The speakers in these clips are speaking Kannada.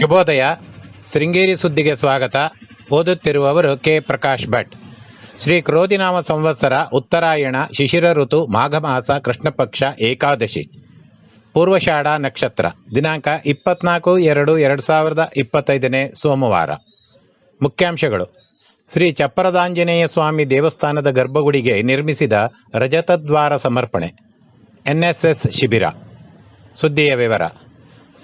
ಶುಭೋದಯ. ಶೃಂಗೇರಿ ಸುದ್ದಿಗೆ ಸ್ವಾಗತ. ಓದುತ್ತಿರುವವರು ಕೆ. ಪ್ರಕಾಶ್ ಭಟ್. ಶ್ರೀ ಕ್ರೋಧಿನಾಮ ಸಂವತ್ಸರ, ಉತ್ತರಾಯಣ, ಶಿಶಿರ ಋತು ಮಾಘ ಮಾಸ ಕೃಷ್ಣಪಕ್ಷ, ಏಕಾದಶಿ. ಪೂರ್ವಷಾಢ ನಕ್ಷತ್ರ. ದಿನಾಂಕ ಇಪ್ಪತ್ನಾಲ್ಕು ಎರಡು ಎರಡು ಸಾವಿರದ ಇಪ್ಪತ್ತೈದನೇ ಸೋಮವಾರ. ಮುಖ್ಯಾಂಶಗಳು. ಶ್ರೀ ಚಪ್ಪರದಾಂಜನೇಯ ಸ್ವಾಮಿ ದೇವಸ್ಥಾನದ ಗರ್ಭಗುಡಿಗೆ ನಿರ್ಮಿಸಿದ ರಜತದ್ವಾರ ಸಮರ್ಪಣೆ. ಎನ್ಎಸ್ಎಸ್ ಶಿಬಿರ. ಸುದ್ದಿಯ ವಿವರ.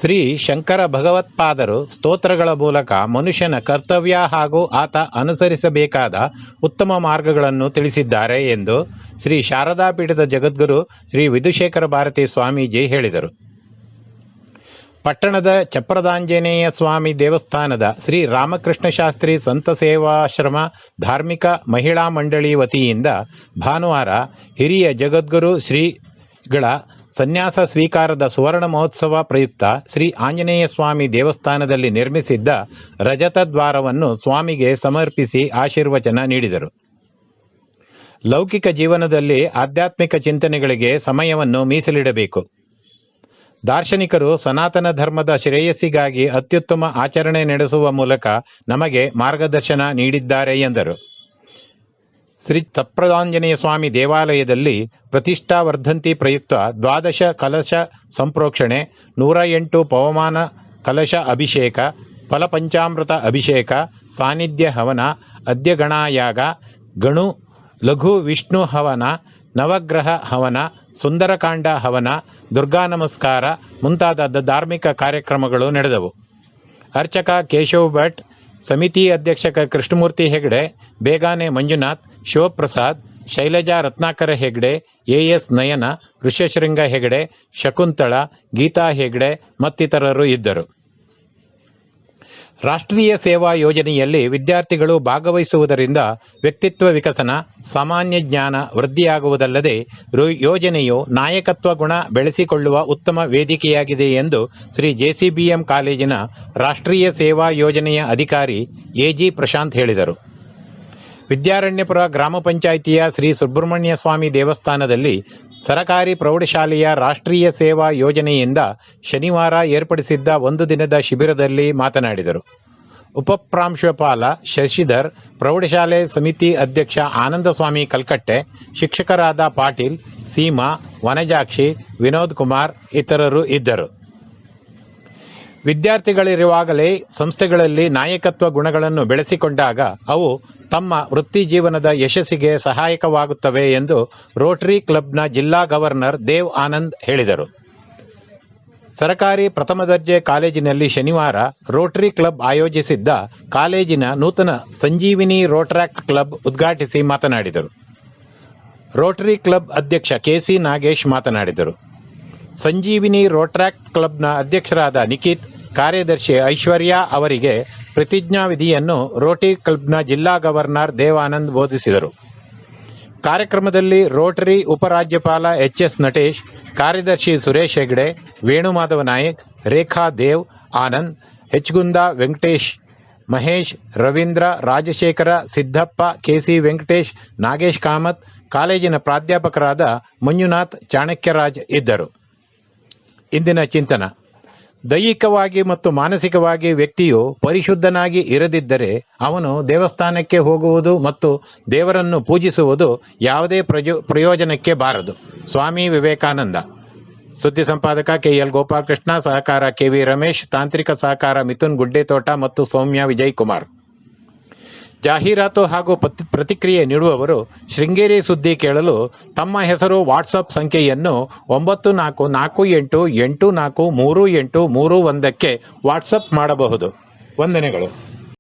ಶ್ರೀ ಶಂಕರ ಭಗವತ್ಪಾದರು ಸ್ತೋತ್ರಗಳ ಮೂಲಕ ಮನುಷ್ಯನ ಕರ್ತವ್ಯ ಹಾಗೂ ಆತ ಅನುಸರಿಸಬೇಕಾದ ಉತ್ತಮ ಮಾರ್ಗಗಳನ್ನು ತಿಳಿಸಿದ್ದಾರೆ ಎಂದು ಶ್ರೀ ಶಾರದಾ ಪೀಠದ ಜಗದ್ಗುರು ಶ್ರೀ ವಿಧುಶೇಖರ ಭಾರತಿ ಸ್ವಾಮೀಜಿ ಹೇಳಿದರು. ಪಟ್ಟಣದ ಚಪ್ರದಾಂಜನೇಯ ಸ್ವಾಮಿ ದೇವಸ್ಥಾನದ ಶ್ರೀ ರಾಮಕೃಷ್ಣ ಶಾಸ್ತ್ರಿ ಸಂತ ಸೇವಾಶ್ರಮ ಧಾರ್ಮಿಕ ಮಹಿಳಾ ಮಂಡಳಿ ವತಿಯಿಂದ ಭಾನುವಾರ ಹಿರಿಯ ಜಗದ್ಗುರು ಶ್ರೀಗಳ ಸನ್ಯಾಸ ಸ್ವೀಕಾರದ ಸುವರ್ಣ ಮಹೋತ್ಸವ ಪ್ರಯುಕ್ತ ಶ್ರೀ ಆಂಜನೇಯ ಸ್ವಾಮಿ ದೇವಸ್ಥಾನದಲ್ಲಿ ನಿರ್ಮಿಸಿದ್ದ ರಜತದ್ವಾರವನ್ನು ಸ್ವಾಮಿಗೆ ಸಮರ್ಪಿಸಿ ಆಶೀರ್ವಚನ ನೀಡಿದರು. ಲೌಕಿಕ ಜೀವನದಲ್ಲಿ ಆಧ್ಯಾತ್ಮಿಕ ಚಿಂತನೆಗಳಿಗೆ ಸಮಯವನ್ನು ಮೀಸಲಿಡಬೇಕು. ದಾರ್ಶನಿಕರು ಸನಾತನ ಧರ್ಮದ ಶ್ರೇಯಸ್ಸಿಗಾಗಿ ಅತ್ಯುತ್ತಮ ಆಚರಣೆ ನಡೆಸುವ ಮೂಲಕ ನಮಗೆ ಮಾರ್ಗದರ್ಶನ ನೀಡಿದ್ದಾರೆ ಎಂದರು. ಶ್ರೀ ತಪ್ರದಾಂಜನೇಯ ಸ್ವಾಮಿ ದೇವಾಲಯದಲ್ಲಿ ಪ್ರತಿಷ್ಠಾ ವರ್ಧಂತಿ ಪ್ರಯುಕ್ತ ದ್ವಾದಶ ಕಲಶ ಸಂಪ್ರೋಕ್ಷಣೆ, ನೂರ ಎಂಟು ಪವಮಾನ ಕಲಶ ಅಭಿಷೇಕ ಫಲಪಂಚಾಮೃತ ಅಭಿಷೇಕ, ಸಾನ್ನಿಧ್ಯ ಹವನ ಅದ್ಯಗಣಾಯಾಗ ಗಣು, ಲಘು ವಿಷ್ಣು ಹವನ, ನವಗ್ರಹ ಹವನ, ಸುಂದರಕಾಂಡ ಹವನ, ದುರ್ಗಾ ನಮಸ್ಕಾರ ಮುಂತಾದ ಧಾರ್ಮಿಕ ಕಾರ್ಯಕ್ರಮಗಳು ನಡೆದವು. ಅರ್ಚಕ ಕೇಶವ್ ಭಟ್ ಸಮಿತಿ ಅಧ್ಯಕ್ಷ ಕೃಷ್ಣಮೂರ್ತಿ ಹೆಗಡೆ, ಬೇಗಾನೆ ಮಂಜುನಾಥ್, ಶಿವಪ್ರಸಾದ್, ಶೈಲಜಾ ರತ್ನಾಕರ ಹೆಗಡೆ ಎ ಎಸ್ ನಯನ, ಋಷ್ಯಶೃಂಗ ಹೆಗಡೆ, ಶಕುಂತಳ, ಗೀತಾ ಹೆಗಡೆ ಮತ್ತಿತರರು ಇದ್ದರು. ರಾಷ್ಟ್ರೀಯ ಸೇವಾ ಯೋಜನೆಯಲ್ಲಿ ವಿದ್ಯಾರ್ಥಿಗಳು ಭಾಗವಹಿಸುವುದರಿಂದ ವ್ಯಕ್ತಿತ್ವ ವಿಕಸನ, ಸಾಮಾನ್ಯ ಜ್ಞಾನ ವೃದ್ಧಿಯಾಗುವುದಲ್ಲದೆ ಯೋಜನೆಯು ನಾಯಕತ್ವ ಗುಣ ಬೆಳೆಸಿಕೊಳ್ಳುವ ಉತ್ತಮ ವೇದಿಕೆಯಾಗಿದೆ ಎಂದು ಶ್ರೀ ಜೆಸಿಬಿಎಂ ಕಾಲೇಜಿನ ರಾಷ್ಟ್ರೀಯ ಸೇವಾ ಯೋಜನೆಯ ಅಧಿಕಾರಿ ಎಜಿ ಪ್ರಶಾಂತ್ ಹೇಳಿದರು. ವಿದ್ಯಾರಣ್ಯಪುರ ಗ್ರಾಮ ಪಂಚಾಯಿತಿಯ ಶ್ರೀ ಸುಬ್ರಹ್ಮಣ್ಯ ಸ್ವಾಮಿ ದೇವಸ್ಥಾನದಲ್ಲಿ ಸರಕಾರಿ ಪ್ರೌಢಶಾಲೆಯ ರಾಷ್ಟ್ರೀಯ ಸೇವಾ ಯೋಜನೆಯಿಂದ ಶನಿವಾರ ಏರ್ಪಡಿಸಿದ್ದ ಒಂದು ದಿನದ ಶಿಬಿರದಲ್ಲಿ ಮಾತನಾಡಿದರು. ಉಪಪ್ರಾಂಶುಪಾಲ ಶಶಿಧರ್, ಪ್ರೌಢಶಾಲೆ ಸಮಿತಿ ಅಧ್ಯಕ್ಷ ಆನಂದಸ್ವಾಮಿ ಕಲ್ಕಟ್ಟೆ, ಶಿಕ್ಷಕರಾದ ಪಾಟೀಲ್, ಸೀಮಾ, ವನಜಾಕ್ಷಿ, ವಿನೋದ್ ಕುಮಾರ್ ಇತರರು ಇದ್ದರು. ವಿದ್ಯಾರ್ಥಿಗಳಿರುವಾಗಲೇ ಸಂಸ್ಥೆಗಳಲ್ಲಿ ನಾಯಕತ್ವ ಗುಣಗಳನ್ನು ಬೆಳೆಸಿಕೊಂಡಾಗ ಅವು ತಮ್ಮ ವೃತ್ತಿ ಜೀವನದ ಯಶಸ್ಸಿಗೆ ಸಹಾಯಕವಾಗುತ್ತವೆ ಎಂದು ರೋಟರಿ ಕ್ಲಬ್ನ ಜಿಲ್ಲಾ ಗವರ್ನರ್ ದೇವ್ ಆನಂದ್ ಹೇಳಿದರು. ಸರಕಾರಿ ಪ್ರಥಮ ದರ್ಜೆ ಕಾಲೇಜಿನಲ್ಲಿ ಶನಿವಾರ ರೋಟರಿ ಕ್ಲಬ್ ಆಯೋಜಿಸಿದ್ದ ಕಾಲೇಜಿನ ನೂತನ ಸಂಜೀವಿನಿ ರೋಟ್ರಾಕ್ಟ್ ಕ್ಲಬ್ ಉದ್ಘಾಟಿಸಿ ಮಾತನಾಡಿದರು. ರೋಟರಿ ಕ್ಲಬ್ ಅಧ್ಯಕ್ಷ ಕೆಸಿ ನಾಗೇಶ್ ಮಾತನಾಡಿದರು. ಸಂಜೀವಿನಿ ರೋಟ್ರಾಕ್ಟ್ ಕ್ಲಬ್ನ ಅಧ್ಯಕ್ಷರಾದ ನಿಖಿತ್ ಕಾರ್ಯದರ್ಶಿ ಐಶ್ವರ್ಯ ಅವರಿಗೆ ಪ್ರತಿಜ್ಞಾವಿಧಿಯನ್ನು ರೋಟರಿ ಕ್ಲಬ್ನ ಜಿಲ್ಲಾ ಗವರ್ನರ್ ದೇವಾನಂದ್ ಬೋಧಿಸಿದರು. ಕಾರ್ಯಕ್ರಮದಲ್ಲಿ ರೋಟರಿ ಉಪರಾಜ್ಯಪಾಲ ಎಚ್ ಎಸ್ ನಟೇಶ್, ಕಾರ್ಯದರ್ಶಿ ಸುರೇಶ್ ಹೆಗ್ಡೆ, ವೇಣುಮಾಧವ ನಾಯಕ್, ರೇಖಾ ದೇವ್, ಆನಂದ್, ಹೆಚ್ಗುಂದ ವೆಂಕಟೇಶ್, ಮಹೇಶ್, ರವೀಂದ್ರ, ರಾಜಶೇಖರ, ಸಿದ್ದಪ್ಪ, ಕೆಸಿ ವೆಂಕಟೇಶ್, ನಾಗೇಶ್ ಕಾಮತ್, ಕಾಲೇಜಿನ ಪ್ರಾಧ್ಯಾಪಕರಾದ ಮಂಜುನಾಥ್ ಚಾಣಕ್ಯರಾಜ್ ಇದ್ದರು. ಇಂದಿನ ಚಿಂತನ. ದೈಹಿಕವಾಗಿ ಮತ್ತು ಮಾನಸಿಕವಾಗಿ ವ್ಯಕ್ತಿಯು ಪರಿಶುದ್ಧನಾಗಿ ಇರದಿದ್ದರೆ ಅವನು ದೇವಸ್ಥಾನಕ್ಕೆ ಹೋಗುವುದು ಮತ್ತು ದೇವರನ್ನು ಪೂಜಿಸುವುದು ಯಾವುದೇ ಪ್ರಜೋ, ಪ್ರಯೋಜನಕ್ಕೆ ಬಾರದು. ಸ್ವಾಮಿ ವಿವೇಕಾನಂದ. ಸುದ್ದಿ ಸಂಪಾದಕ ಕೆ ಎಲ್ ಗೋಪಾಲಕೃಷ್ಣ, ಸಹಕಾರ ಕೆವಿ ರಮೇಶ್, ತಾಂತ್ರಿಕ ಸಹಕಾರ ಮಿಥುನ್ ಗುಡ್ಡೆತೋಟ ಮತ್ತು ಸೌಮ್ಯ ವಿಜಯ್ ಕುಮಾರ್. ಜಾಹೀರಾತು ಹಾಗೂ ಪ್ರತಿಕ್ರಿಯೆ ನೀಡುವವರು ಶೃಂಗೇರಿ ಸುದ್ದಿ ಕೇಳಲು ತಮ್ಮ ಹೆಸರು ವಾಟ್ಸಪ್ ಸಂಖ್ಯೆಯನ್ನು ಒಂಬತ್ತು ನಾಲ್ಕು ನಾಲ್ಕು ಎಂಟು ಎಂಟು ನಾಲ್ಕು, ಮೂರು ಎಂಟು, ಮೂರು ಒಂದಕ್ಕೆ ವಾಟ್ಸಪ್ ಮಾಡಬಹುದು. ವಂದನೆಗಳು.